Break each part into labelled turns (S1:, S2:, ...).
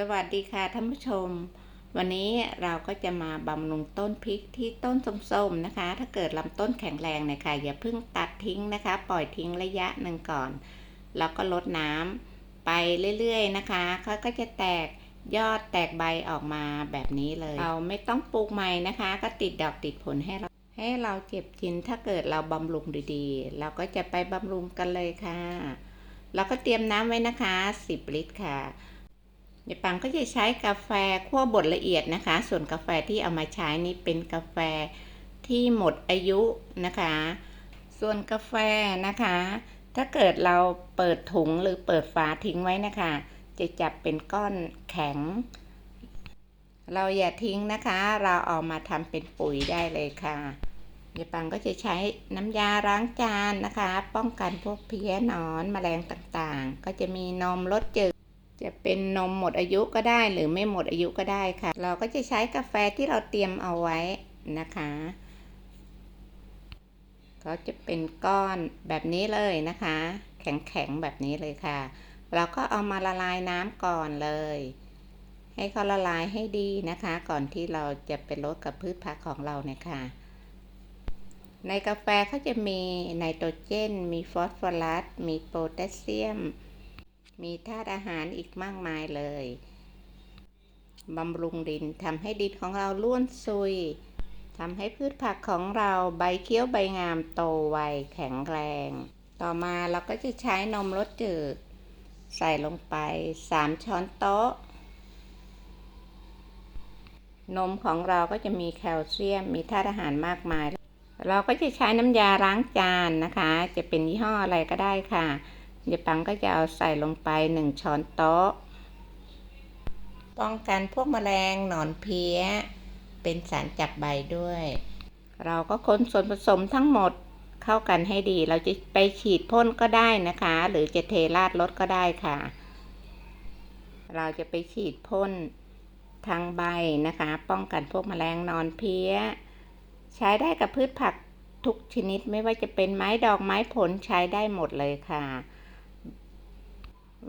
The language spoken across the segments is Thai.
S1: สวัสดีค่ะท่านผู้ชม วันนี้เราก็จะมาบำรุงต้นพริกที่ต้นส้มๆนะคะ ถ้าเกิดลำต้นแข็งแรงเนะคะอย่าเพิ่งตัดทิ้งนะคะ ปล่อยทิ้งระยะหนึ่งก่อน แล้วก็ลดน้ำไปเรื่อยๆนะคะเขาก็จะแตกยอดแตกใบออกมาแบบนี้เลย เราไม่ต้องปลูกใหม่นะคะ ก็ติดดอกติดผลให้เราให้เราเจ็บกินถ้าเกิดเราบำรุงดีๆ เราก็จะไปบำรุงกันเลยค่ะ เราก็เตรียมน้ำไว้นะคะ 10 ลิตรค่ะ ยายปังก็จะใช้กาแฟคั่วบดละเอียดนะคะ ส่วนกาแฟที่เอามาใช้นี่เป็นกาแฟที่หมดอายุนะคะ ส่วนกาแฟนะคะ ถ้าเกิดเราเปิดถุงหรือเปิดฝาทิ้งไว้นะคะ จะจับเป็นก้อนแข็ง เราอย่าทิ้งนะคะ เราเอามาทำเป็นปุ๋ยได้เลยค่ะยายปังก็จะใช้น้ำยาล้างจานนะคะ ป้องกันพวกเพี้ยนอนแมลงต่างๆ ก็จะมีนมรสจืด จะเป็นนมหมดอายุก็ได้หรือไม่หมดอายุก็ได้ค่ะ เราก็จะใช้กาแฟที่เราเตรียมเอาไว้นะคะ ก็จะเป็นก้อนแบบนี้เลยนะคะ แข็งๆแบบนี้เลยค่ะ เราก็เอามาละลายน้ำก่อนเลย ให้เขาละลายให้ดีนะคะ ก่อนที่เราจะไปลดกับพืชผักของเราเนี่ยค่ะ ในกาแฟเขาจะมีไนโตรเจน มีฟอสฟอรัส มีโพแทสเซียม มีธาตุอาหารอีกมากมายเลยบำรุงดินทำให้ดินของเราล้วนซุยทำให้พืชผักของเราใบเขียวใบงามโตไวแข็งแรง ต่อมาเราก็จะใช้นมรสจืด ใส่ลงไป 3 ช้อนโต๊ะ นมของเราก็จะมีแคลเซียม มีธาตุอาหารมากมาย เราก็จะใช้น้ำยาล้างจานนะคะ จะเป็นยี่ห้ออะไรก็ได้ค่ะ เดี๋ยวปังก็จะเอาใส่ลงไป1ช้อนโต๊ะ ป้องกันพวกแมลงหนอนเพี้ย เป็นสารจับใบด้วย เราก็คนส่วนผสมทั้งหมดเข้ากันให้ดี เราจะไปฉีดพ่นก็ได้นะคะ หรือจะเทราดรถก็ได้ค่ะ เราจะไปฉีดพ่นทางใบนะคะ ป้องกันพวกแมลงนอนเพี้ย ใช้ได้กับพืชผักทุกชนิดไม่ว่าจะเป็นไม้ดอกไม้ผลใช้ได้หมดเลยค่ะ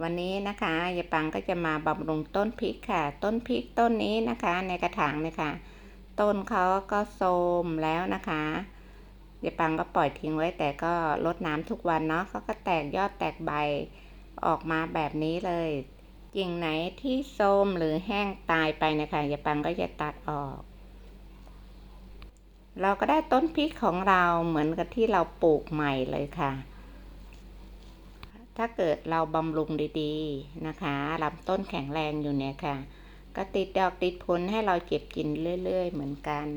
S1: วันนี้นะคะยายปังก็จะมาบำรุงต้นพริกค่ะ ต้นพริกต้นนี้นะคะในกระถางเลยค่ะ ต้นเขาก็โทรมแล้วนะคะยายปังก็ปล่อยทิ้งไว้แต่ก็ลดน้ำทุกวันเนาะเขาก็แตกยอดแตกใบออกมาแบบนี้เลยกิ่งไหนที่โทรมหรือแห้งตายไปนะคะยายปังก็จะตัดออก เราก็ได้ต้นพริกของเราเหมือนกับที่เราปลูกใหม่เลยค่ะ ถ้าเกิดเราบำรุงดีๆนะคะลำต้นแข็งแรงอยู่เนี่ยค่ะ ก็ติดดอกติดผลให้เราเก็บกินเรื่อย ๆ เหมือนกัน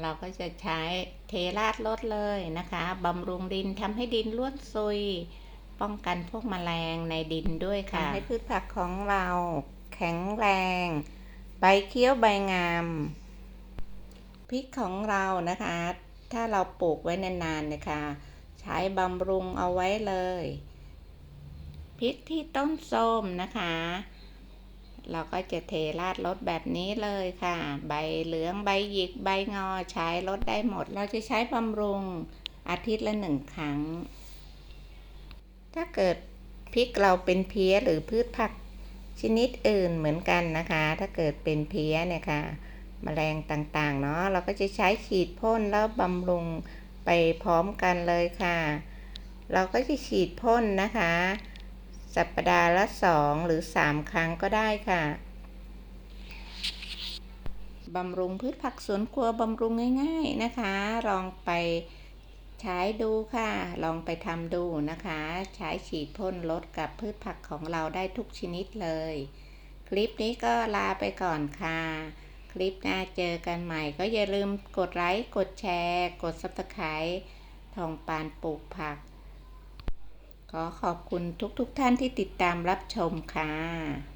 S1: เราก็จะใช้เทราดลดเลยนะคะบำรุงดินทำให้ดินล้วนซุย ป้องกันพวกแมลงในดินด้วยค่ะทำให้พืชผักของเราแข็งแรง ใบเขียวใบงามพริกของเรานะคะ ถ้าเราปลูกไว้นานๆนะคะ ใช้บำรุงเอาไว้เลยพริกที่ต้นส้มนะคะ เราก็จะเทราดรถแบบนี้เลยค่ะ ใบเหลืองใบหยิกใบงอใช้รถได้หมด เราจะใช้บำรุงอาทิตย์ละหนึ่งครั้ง ถ้าเกิดพริกเราเป็นเพี้ยหรือพืชผักชนิดอื่นเหมือนกันนะคะ ถ้าเกิดเป็นเพี้ยเนี่ยค่ะมแมลงต่างๆเนาะเราก็จะใช้ฉีดพ่นแล้วบำรุง ไปพร้อมกันเลยค่ะ เราก็จะฉีดพ่นนะคะ สัปดาห์ละสองหรือสามครั้งก็ได้ค่ะบำรุงพืชผักสวนครัวบำรุงง่าย ๆนะคะ ลองไปใช้ดูค่ะ ลองไปทำดูนะคะ ใช้ฉีดพ่นลดกับพืชผักของเราได้ทุกชนิดเลย คลิปนี้ก็ลาไปก่อนค่ะ ลิปหน้าเจอกันใหม่ ก็อย่าลืมกดไลค์กดแชร์ กด subscribe ทองปานปลูกผัก ขอขอบคุณทุกๆทท่านที่ติดตามรับชมค่ะ